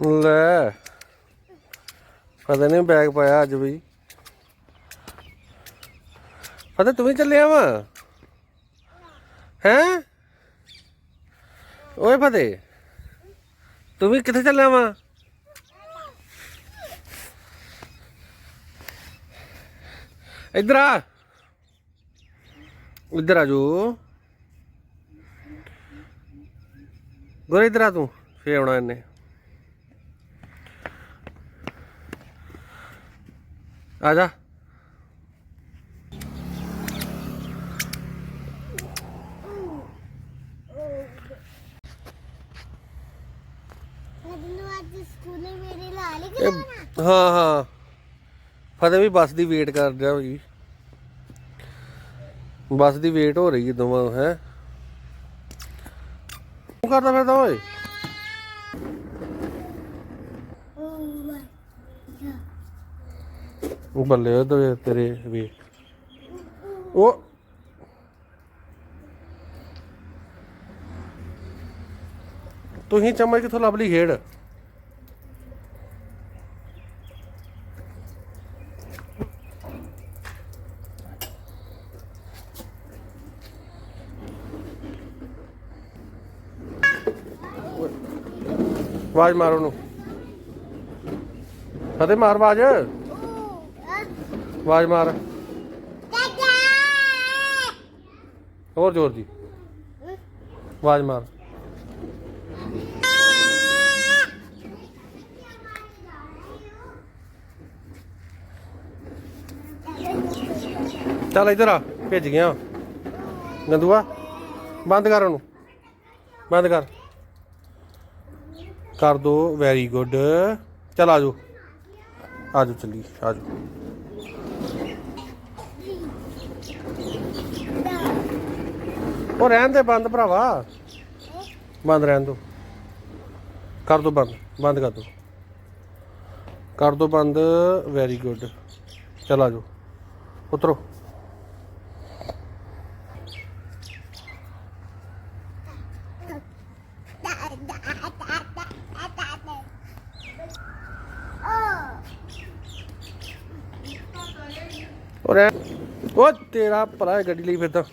ਲੈ। ਪਤਾ ਨਹੀਂ ਬੈਗ ਪਾਇਆ ਅੱਜ ਵੀ। ਪਤਾ ਤੂੰ ਵੀ ਚੱਲਿਆ ਵਾ? ਹੈਂ? ਓਏ ਫਤੇ ਤੂੰ ਵੀ ਕਿੱਥੇ ਚੱਲਿਆ ਵਾ? ਇੱਧਰ ਆ। ਇੱਧਰ ਆ ਜੋ। ਗੋਰੇ ਇੱਧਰ ਆ ਤੂੰ, ਫੇਰ ਆਉਣਾ ਇਹਨੇ। ਆ ਜਾ। ਇਹ- ਹਾਂ ਹਾਂ। ਫਤਿਹ ਵੀ ਬੱਸ ਦੀ ਵੇਟ ਕਰ ਰਿਹਾ ਹੋਈ ਬੱਸ ਦੀ ਵੇਟ ਹੋ ਰਹੀ ਹੈ ਦੋਵਾਂ ਹੈ। ਕੀ ਕਰਦਾ ਫਿਰਦਾ ਓਏ। ਉਹ ਬੱਲੇ ਉਹ ਤੇਰੇ ਵੀ। ਉਹ ਤੁਸੀਂ ਚਮਚ ਕਿੱਥੋਂ ਲੱਭ ਲਈ ਖੇਡ? ਆਵਾਜ਼ ਮਾਰੋ ਨੂੰ ਫਤਿਹ ਮਾਰ ਆਵਾਜ਼। ਆਵਾਜ਼ ਮਾਰ। ਹੋਰ ਜ਼ੋਰ ਦੀ ਆਵਾਜ਼ ਮਾਰ। ਚੱਲ ਇੱਧਰ ਆ ਭੇਜ ਗਿਆ। ਗੰਦੂਆ ਬੰਦ ਕਰ ਉਹਨੂੰ। ਬੰਦ ਕਰ। ਕਰ ਦੋ ਵੈਰੀ ਗੁੱਡ ਚਲ ਆਜੋ ਆਜੋ ਚੱਲੀ ਆਜੋ ਉਹ ਰਹਿਣ ਦੇ, ਬੰਦ ਭਰਾਵਾ। ਬੰਦ ਰਹਿਣ ਦੋ। ਕਰ ਦੋ ਬੰਦ ਬੰਦ ਕਰ ਦੋ। ਕਰ ਦੋ ਬੰਦ ਵੈਰੀ ਗੁੱਡ ਚਲਾ ਆਜੋ ਉਤਰੋ। ਉਹ ਤੇਰਾ ਭਲਾ ਗੱਡੀ ਲਈ ਫਿਰਦਾ